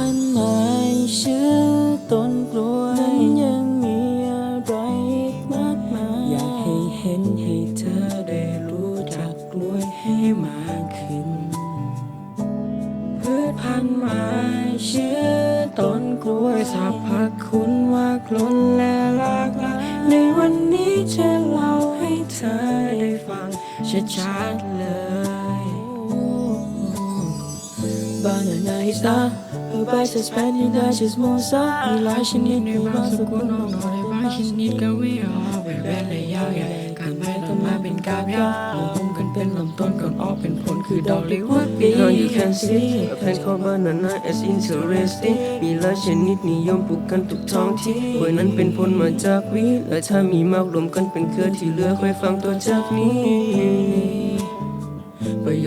พันธุ์ไม้ชื่อต้นกล้วยนั้นยังมีอะไรอีกมากมาย อยากให้เห็นให้เธอได้รู้จักกล้วยให้มากขึ้นพืชพันธุ์ไม้ชื่อต้นกล้วยสรรพคุณว่ากล้นและหลากหลายในวันนี้จะเล่าให้เธอได้ฟังชัดๆเลย Banana is not a bicycle spending that's just more so มีหลายชนิดในบางสกุลน้องน้อยบางชนิดก็ไม่ออกแบบแบนและยาวใหญ่การใบต้นไม้เป็นกาบยาวมุมกันเป็นลำต้นก่อนออกเป็นผลคือดอกเรียกว่าปี Now you can see a plant called banana as interesting มีหลายชนิดนิยมปลูกกันทุกท้องที่กล้วยนั้นเป็นผลมาจากวีและถ้ามีมากรวมกันเป็นเครือที่เหลือค่อยฟังตัวจากนี้ประโย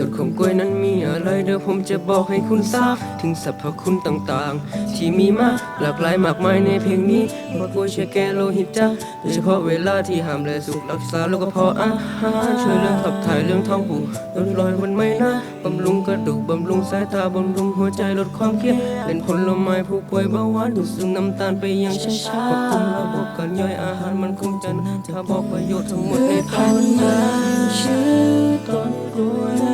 ชน์ของกล้วยนั้นมีอะไรเดี๋ยวผมจะบอกให้คุณทราบ ถึงสรรพคุณต่างๆ ที่มีมากหลากหลายมากมายในเพลงนี้ว่ากล้วยช่วยแก้โลหิตจ้าโดยเฉพาะเวลาที่ห้ามและสุขรักษาโรคกระเพาะอาหารช่วยเรื่องขับถ่ายเรื่องท้องผูกลดรอยวันไม่นะบำรุงกระดูกบำรุงสายตาบำรุงหัวใจลดความเครียดเป็นผลไม้ผู้ป่วยเบาหวานดูดซึมน้ำตาลไปอย่างช้าๆควบคุมระบบการย่อยอาหารมันคงจะนานถ้าบอกประโยชน์ทั้งหมดในพันไม้ชื่อต้นกล้วย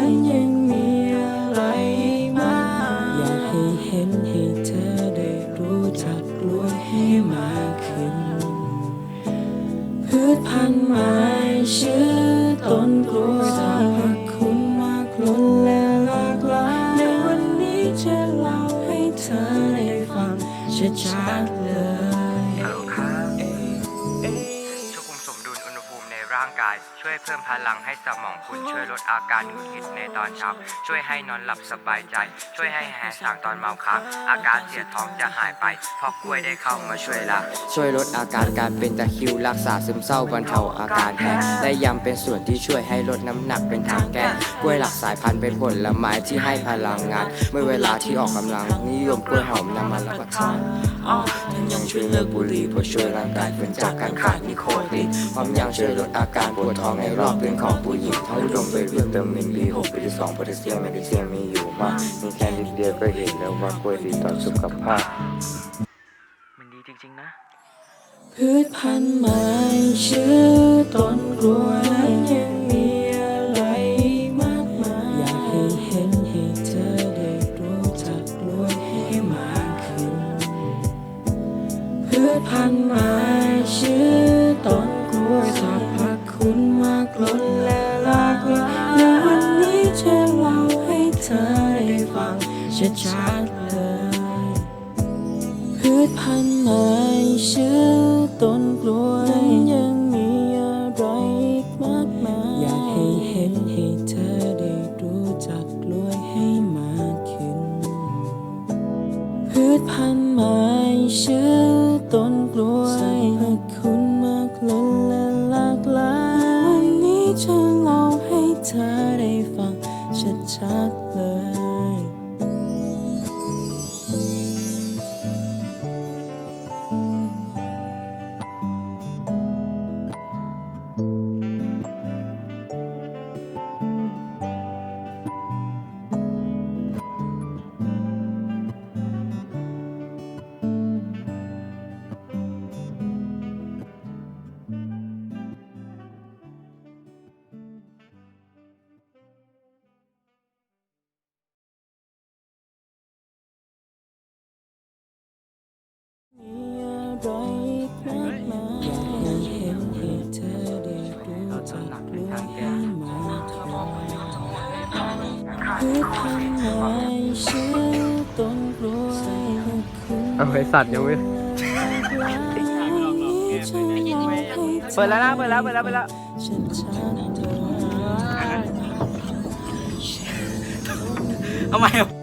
พันธุ์ไม้ชื่อต้นกล้วยสรรคุณมากล้นและหลากหลายในวันนี้จะเล่าให้เธอได้ฟังชัดๆเลยฮัลโหลครับช่วยคุมสมดุลอุณหภูมิในร่างกาย ช่วยเพิ่มพลังให้สมองคุณช่วยลดอาการหงุดหงิดในตอนเช้า ช่วยให้นอนหลับสบายใจ ช่วยให้แหสางตอนเมาค้างอาการเสียท้องจะหายไป เพราะกล้วยได้เข้ามาช่วยละช่วยลดอาการการเป็นตะคริวรักษาซึมเศร้าบรรเทาอาการแพ้และยังเป็นส่วนที่ช่วยให้ลดน้ำหนักเป็นทางแก้กล้วยหลักสายพันธุ์เป็นผลไม้ที่ให้พลังงาน เมื่อเวลาที่ออกกำลังนิยมกล้วยหอมนำมารับประทานอ๋อทั้งยังช่วยเลิกบุหรี่เพื่อช่วยร่างกายฟื้นจากการขาดนิโคตินพร้อมยังช่วยลดอาการปวดท้องในรอบเดือนของผู้หญิงทั้งอุดมไปด้วยวิตามิน B6 B12 โพแทสเซียมแมกนีเซียมมีอยู่มากมีแค่นิดเดียวก็เห็นแล้วว่ากล้วยดีต่อสุขภาพ มันดีจริงๆนะ พืชพันธุ์ไม้ชื่อต้นกล้วยนั้นยัง ชัดเลยพืชพันธุ์ไม้ชื่อต้นกล้วยต้นยังมีอะไรอีกมากมาย อยากให้เห็นให้เธอได้รู้จักกล้วยให้มากขึ้นพืชพันธุ์ไม้ชื่อต้นกล้วย เอาไอสัตว์ยังไม่เปิดแล้วนะเปิดแล้วเปิดแล้วเปิดแล้วทำไมอะ